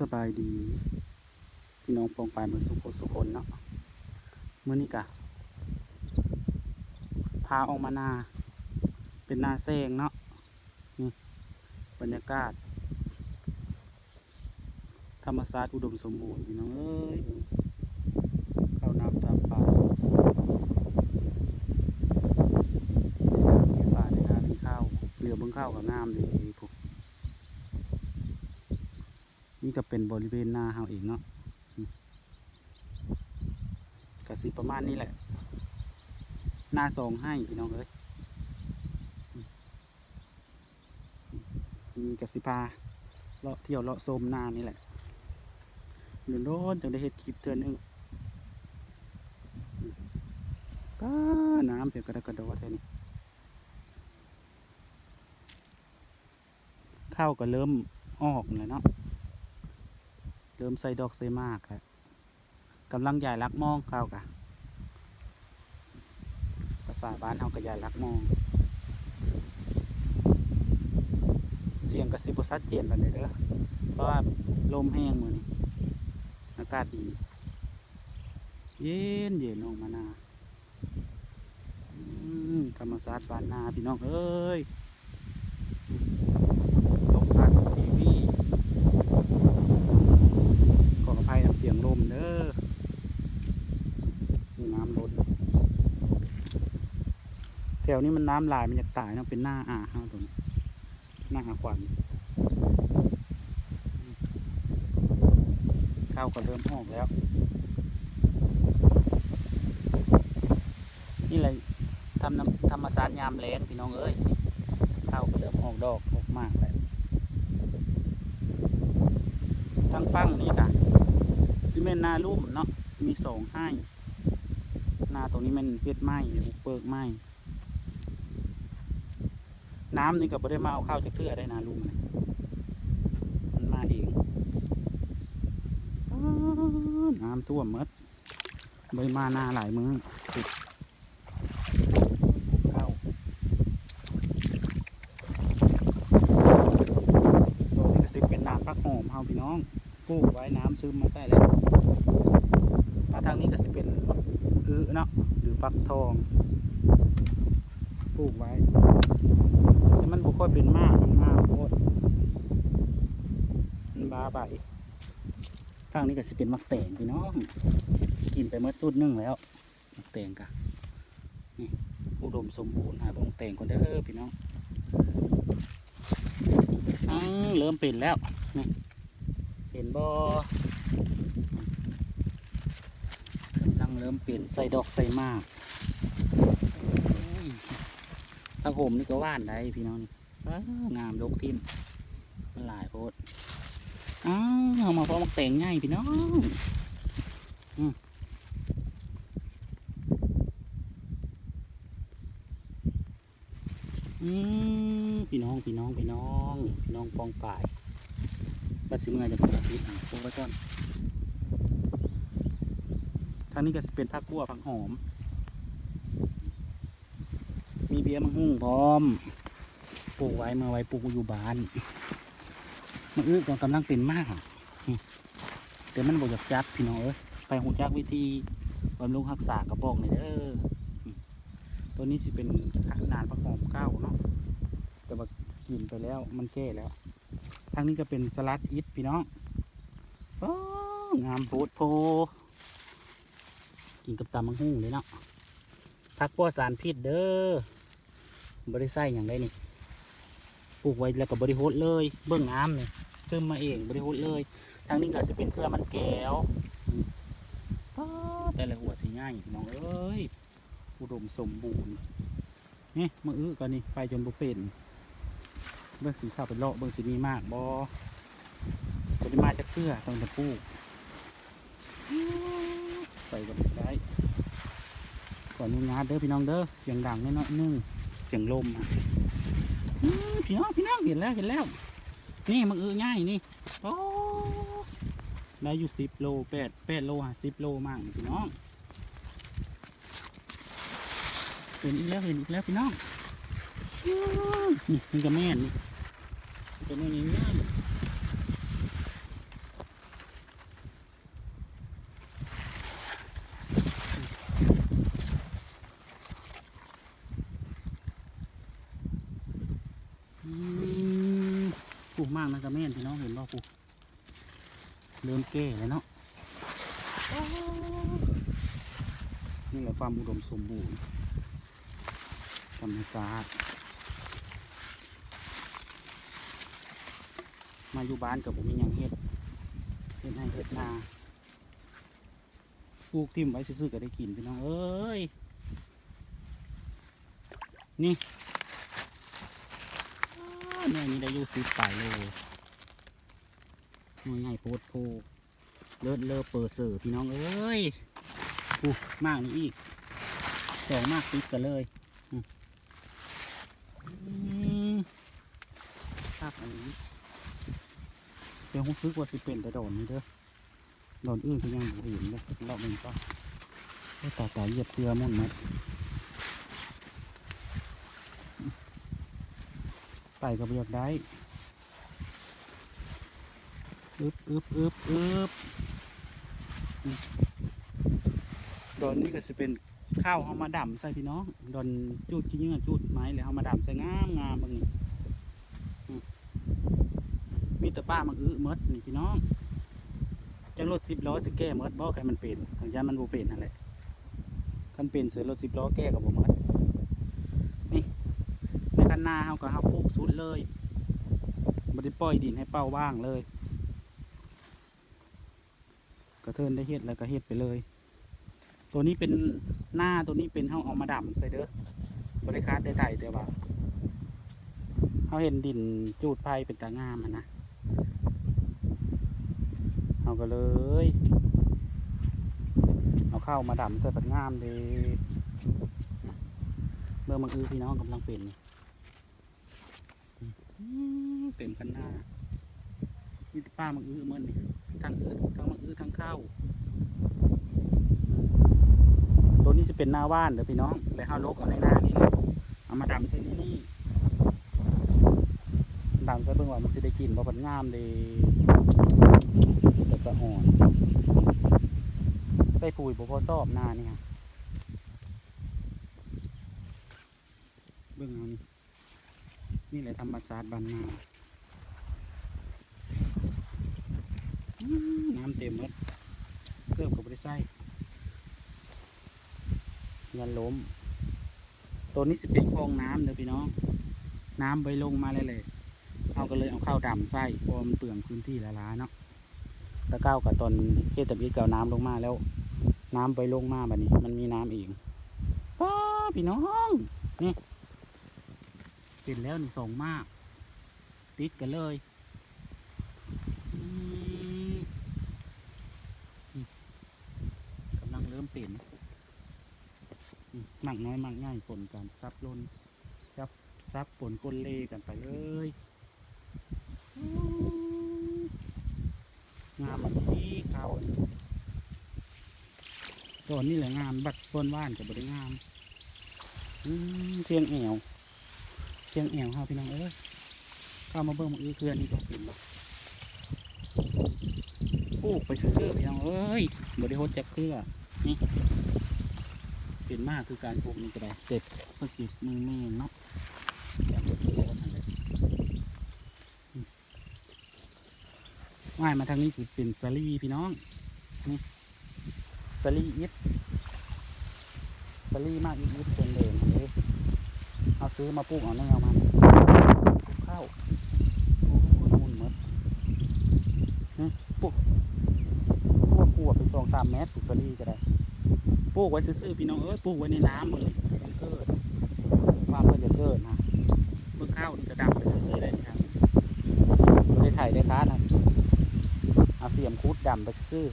สบายดีพี่น้องปองปายเมืองสุโขสุคนเนาะเมื่อนี้กะพาออกมานา เป็นนาแซงเนาะนี่บรรยากาศ ธรรมศาสตร์อุดมสมบูรณ์พี่น้องเอ้ยเข้าวน้ำตามป่าป่าในนามีข้าวเรือเบื้องข้าวกับงามเลยพวก นี่ก็เป็นบริเวณนาเฮาเองเนาะอืมกสิประมาณนี้แหละ หน้าสองให้พี่น้องเอ้ยมีกระสิพาเลาะเที่ยวเลาะโซมนานี่แหละเดือนโดนจังได้เฮ็ดคลิปเทือนนึงอืมป้าน้ำเสียกระดกกระโดดแค่นี้ข้าวก็เริ่มออกแล้วเนาะ เริ่มใส่ดอกใส่มากแล้วกำลังใหญ่รักมองเข้ากะภาษาบ้านเฮาก็ใหญ่รักมอง เสียงกระซิบชัดเจนไปเลยเด้อเพราะว่าลมแห้งมือนี้อากาศดี เย็นเย็นออกมานาอืมธรรมศาสตร์บ้านนาพี่น้องเอ้ยลมพัดทีวี ขออภัยน้ำเสียงลมเด้อนี่น้ำลดแถ วนี้มันน้ำลายมันจะตายเนาะเป็นหน้าอ่าห้าตัวนี้หน้าอาขวัญข้าวก็เริ่มออกแล้ว นี่เลยทำน้ำธรรมศาสตร์ยามแล้งพี่น้องเอ้ยข้าวก็เริ่มออกดอกออกมากแล้วทั้งฟังนี่ค่ะซีเมนต์นาลุ่มเนาะมีสองให้นาตรงนี้มันเพชรไหมบุกเปิกไหม น้ำนี่ก็บ่ได้มาเอาข้าวจากเทือได้นาลุ่มนะมันมาเองน้ำท่วมหมดบ่ได้มาหน้าหลายมือติดข้าวตรงนี้ก็สิเป็นน้ำพักหอมเฮาพี่น้องปลูกไว้น้ำซึมมาใส่แล้วมาทางนี้ก็จะเป็นอื้อเนาะหรือฟักทอง ลูกไว้แต่มันบุค่อยเป็นมากมันมากโคตรมันบาใบทางนี้ก็จะเป็นมักแตงพี่น้องกินไปเมื่อสุดนึ่งแล้วมักแตงกะนี่อุดมสมบูรณ์หาบงแตงคนเด้อพี่น้องอืมเริ่มเป็นแล้วเห็นบ่กำลังเริ่มเปลี่ยนใส่ดอกใส่มากอุ้ย ถ้าผมนี่ก็ว่านได้พี่น้องนี่อ้างามลกทิมมันหลายโพดอ้าวเอามาพร้อมกแต่งง่ายพี่น้องอืมอืมพี่น้องพี่น้องพี่น้องพี่น้องปองป่ายบัดสิเมื่อจะสลับพิษอะพวกไว้ก่อนทางนี้ก็จะเป็นผักกัวผักหอม มีเบียมังหุ่งพร้อม ปลูกไว้มื่อไว้ปลูกอยู่บ้านมันอื้อก็กำลังเป็นมากแต่มันบอยากจับพี่น้องเอ้ยไปหูจักวิธีบำรุงรักษากระบอกนี่เด้ออตัวนี้สิเป็นขนาดผักหอมเก้าเนาะแต่ว่ากินไปแล้วมันแก่แล้วทางนี้ก็เป็นสลัดอิทพี่น้ององามโพดโพ กินกับตำมังหุ่งเลยเนาะพักปลอสารพิษเด้อ บริไส้อย่างไรนี่ปลูกไว้แล้วก็บริโภคเลย เบื้องน้ำนี่ซึมมาเองบริโภคเลย ทางนี้ก็จะเป็นเครือมันแก้วแต่ละหัวสีง่ายน้องเอ้ยอุดมสมบูรณ์นี่มืออื้อกันนี่ไปจนบุเป็นเบื้องสีขาวเป็นเลาะเบื้องสีมีมากบอปริมาจะเพื่อต้องจะปลูกใส่กันได้ก่อนนุญาเด้อพี่น้องเด้อเสียงดังแน่นอนนึง สียงลมพี่น้องพี่น้องเห็นแล้วเห็นแล้ว นี่มันเออง่ายนี่โอ้ได้อยู่สิบโลแปดแปดโลฮะสิบโลมากพี่น้องเห็นอีกแล้วเห็นอีกแล้วพี่น้องนี่มันจะแม่นนี่ตัวนี้ง่าย ปลูก มากนะกระแม่นพี่น้องเห็นบ่ปูเริ่มแก่แล้วเนาะนี่แหละความอุดมสมบูรณ์ธรรมชาติมาอยู่บ้านกับผมมียังเฮ็ดเฮ็ดให้เฮ็ดนาปลูกทิ่มไว้ซื่อๆก็ได้กินพี่น้องเอ้ยนี่ แม่นี่ได้อยู่สิบปลายโลหน่วยใหญ่โพดโพเลิศเลอเปอร์เซอพี่น้องเอ้ยอู้มากนี่อีกสองมากติดกันเลยภาพอันนี้เดี๋ยวผมซื้อกว่าสิเป็นแต่ดอนนี้เด้อดอนอื่นที่ยังบ่เห็นเลยรอบหนึ่งก็โอ้ยตาตาเหยียบเกลือมุ่นหมัด ไปก็บ่อยากได้อึบอึบอึบอึบดอนนี้ก็จะเป็นข้าวเอามาดำใส่พี่น้องดอนจูดขี้เงื่อจูดไม้เลยเอามาดำใส่งามงามบางนี่อืมมีแต่ป้ามันอื้อมดนี่พี่น้องจังรถสิบล้อสิแก้มดบ่ใครมันเป็นทางยานมันบ่เป็นนั่นแหละคันเป็นเสือรถสิบล้อแก้กับบ่หมด ในคันนาเขาก็เขาปลูกสุดเลยไม่ได้ปล่อยดินให้เป้าว่างเลย กระเทินได้เฮ็ดแล้วก็เฮ็ดไปเลย ตัวนี้เป็นหน้าตัวนี้เป็นเขาเอามาดำใส่เด้อบริคาดได้ไต่แต่ว่าเขาเห็นดินจูดไผ่เป็นตางามนะเขาก็เลยเอาเข้ามาดำใส่ปัดงามเลยเมื่อมังอือพี่น้องกำลังเป็นนี่ เต็มคันหน้านี่ป้ามังอื้อมันนี่ทั้งอื้อทั้งมังอื้อทั้งข้าวตัวนี้จะเป็นหน้าว่านเด้อพี่น้องแต่ห้าลกเอาในหน้านี่เลยเอามาดำใส่นนี่ดำใส่เบิ่งว่ามันจะได้กินบ่ผลงามเลยแต่สะอ่อนใส่ปุ๋ยบ่พอซอบหน้านี่ฮะเบิ่งเอานี่ นี่แหละธรรมศาสตร์บ้านนาน้ำเต็มหมดเกือบกับบริไซยันล้มตัวนี้สิเป็นคลองน้ำเด้อพี่น้อง น้ำไปลงมาเลยเลยเอาก็เลยเอาข้าวดำใส่เพราะมันเปลืองพื้นที่ละล้าเนาะตะเก้ากับตอนเทตะบีเก่าน้ำลงมาแล้ว น้ำไปลงมาแบบนี้ มันมีน้ำเองป้าพี่น้อง นี่ เป็นแล้วนี่ส่งมาก ติดกันเลยกำลังเริ่มเปลี่ยนอืมมากน้อยมากง่ายผลกันซับลนซับซับผลกลเลกันไปเลยงามแบบนี้เขาตอนนี้แหละงามบัดต้นว่านกับบริงามอืมเพียงแอว เชียงแอวเฮาพี่น้องเอ้ยข้ามาเบิ่งมื้อเพื่อนนี่ก็เป็นบ่ปลูกไปซื่อๆพี่น้องเอ้ยบ่ได้โฮดแจ็คเครือนี่เป็นมากคือการปลูกนี่ก็ได้เจ็บก็สิมือแม่นเนาะอย่างบ่ได้โฮดนั่นแหละอืมว่ายมาทางนี้สิเป็นสลีพี่น้องนี่สลีอิดสลีมากอิดอิดเป็นเหลงเลย ซื้อมาปลูกเอาแนวมันปลูกข้าวโอ้ยมุนหมดปลูกปลูกปลูกเป็นสองสามเมตรปลูกสลีก็ได้ปลูกไว้ซื่อๆพี่น้องเอ้ยปลูกไว้ในน้ำเลยเกิดความเพื่อจะเกิดนะเมื่อข้าวจะดำไปซื่อๆได้ครับไม่ได้ไถ่ได้ค้านะเอาเสียมคุดดำไปซื่อ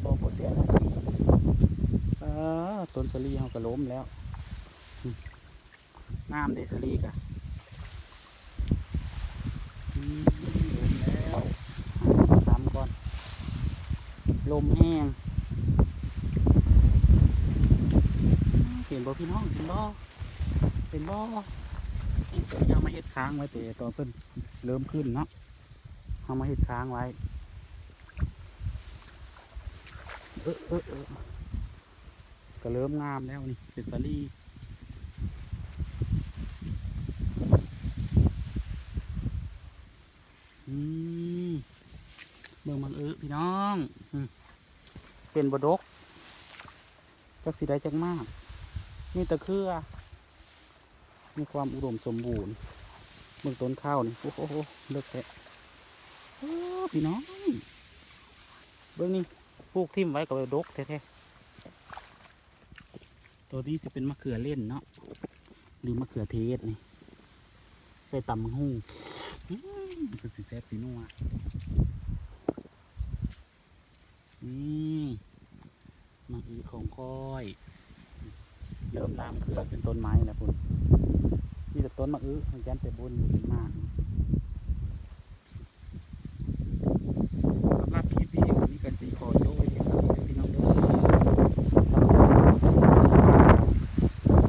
โอ้โหเสียล้วเออต้นสลีเขาก็ล้มแล้ว น้ำเดซรีกะอืมลมแล้วทำก่อน ลมแห้งเห็นบ่พี่น้องเห็นบ่เห็นบ่เอามาเฮ็ดค้างไว้แต่ตอนเพิ่นเริ่มขึ้นเนาะเอามาเฮ็ดค้างไว้ เออเออเออก็เริ่มงามแล้วนี่เป็นสาลี อืมเบิ่งมังอึพี่น้องอืม เป็นบดกจักสีได้จักมากนี่ตะเครือ มีความอุดมสมบูรณ์เบิ่งต้นข้าวนี่โอ้โหเลิกแท้โอ้พี่น้องเบิ่งนี่ปลูกทิ่มไว้กับดกแท้ๆตัวนี้จะเป็นมะเขือเล่นเนาะหรือมะเขือเทศนี่ใส่ตำมังหูคือสีแซ่บสีนัวนี่มัง อีของก้อยเริ่มลามเขือเป็นต้นไม้แล้วคุณมีแต่ต้นมะอื้อมันแกนแต่บนอยู่ขึ้นมากสำหรับคลิปนี้วันนี้กันสีขอโจ้ยเพียงเท่านี้นะพี่น้องเด้อ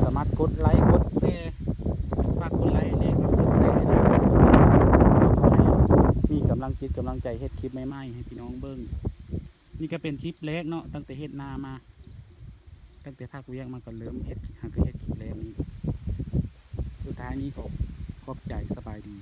สามารถกดไลค์กดแชร์ฝากกดไลค์เนี่ยครับกดแชร์ให้ด้วยมีกำลังจิตกำลังใจเฮ็ดคลิปใหม่ๆให้พี่น้องเบิ้งนี่ก็เป็นคลิปแรกเนาะตั้งแต่เฮ็ดนามา ตั้งแต่ภาคเวียงมาก็เริ่มเฮ็ดหาก็เฮ็ดขีดแรงนี้ สุดท้ายนี้ขอบขอบใจสบายดี